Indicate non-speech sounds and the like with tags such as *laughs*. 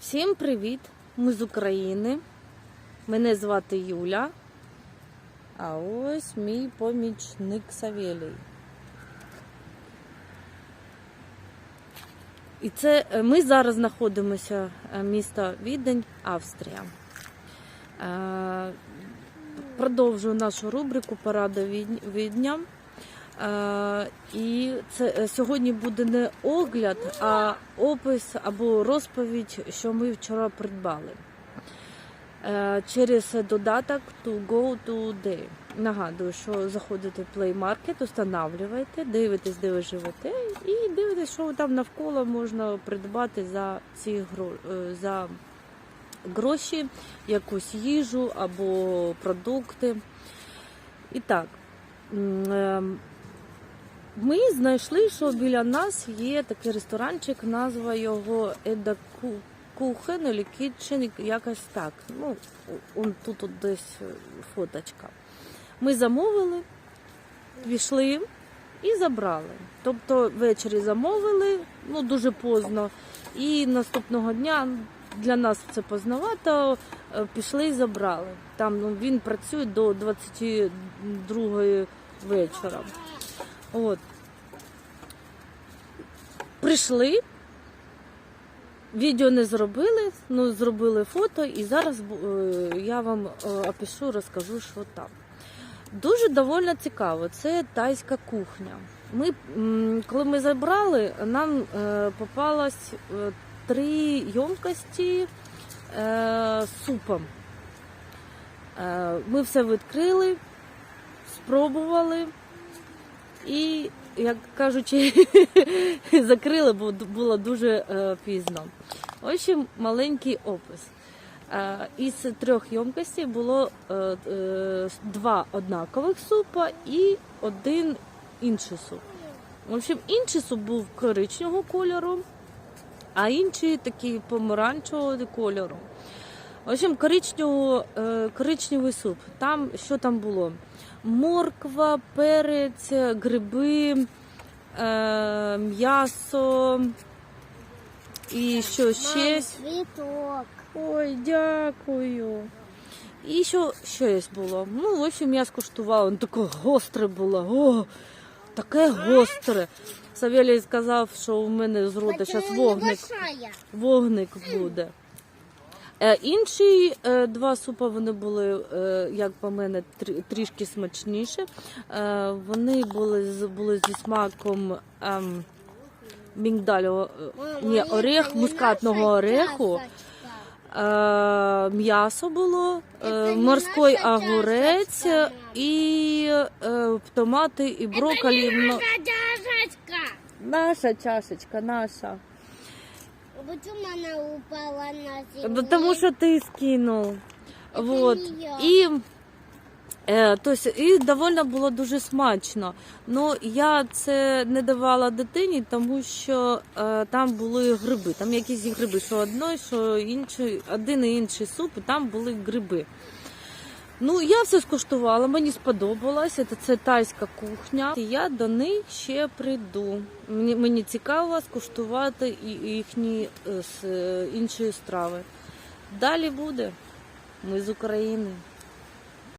Всім привіт! Ми з України. Мене звати Юля. А ось мій помічник Савєлій. І це е, ми зараз знаходимося е, місто Відень, Австрія. Е, Продовжую нашу рубрику Парада Відня. Е, І це е, сьогодні буде не огляд, а опис або розповідь, що ми вчора придбали. Е, Через додаток To Go Today. Нагадую, що заходите в Play Market, встановлюєте, дивитесь, де ви живете, і дивитесь, що там навколо можна придбати за ці гро- е, за гроші, якусь їжу або продукти. І так. Ми знайшли, що біля нас є такий ресторанчик, назва його Еда Ку- Кухен або Kitchen, якось так. Ну, он тут от десь е, фоточка. Ми замовили, пішли і забрали. Тобто ввечері замовили, ну дуже поздно. І наступного дня для нас це познавато, е, пішли і забрали. Там ну, він працює до 22 вечора. От. Прийшли, відео не зробили, ну зробили фото, і зараз е, я вам е, опишу, розкажу, що там. Дуже доволі цікаво. Це тайська кухня. Ми, коли ми забрали, нам е, попалось три ємкості е, з супом. Ми все відкрили, спробували і, як кажучи, *laughs* закрили, бо було дуже е, пізно. Общем, маленький опис. Е, Із трьох ємкостей було е, два однакових супа і один інший суп. В общем, інший суп був коричневого кольору, а інший такий помаранчевого кольору. В общем, коричневого, е, коричневий суп. Там що там було? Морква, перець, гриби, е, м'ясо і що ще. Цветок. Ой, дякую. І що щось було. Ну, в общем, я скуштувала, воно таке гостре було. О, таке гостре. Савелій сказав, що у мене з рота зараз вогник, вогник буде. Е, інші е, два супа вони були, е, як по мене, трішки смачніші. Вони були, були зі смаком ем, мігдалю, ні, орех, мускатного ореху. М'ясо було, морський огурець і томати і чашечка. наша чашечка, наша. Почему она упала на землю? Тому що ти скинув. Это Вот. И е, то есть, і довольно було дуже смачно. Ну я це не давала дитині, тому що е, там були гриби. Там якісь гриби, що одної, що інший, один і інший суп, і там були гриби. Ну, я все скуштувала, мені сподобалося. Це, це тайська кухня. Я до неї ще прийду. Мені, мені цікаво скуштувати і їхні з с- е, страви. Далі буде. Ми з України.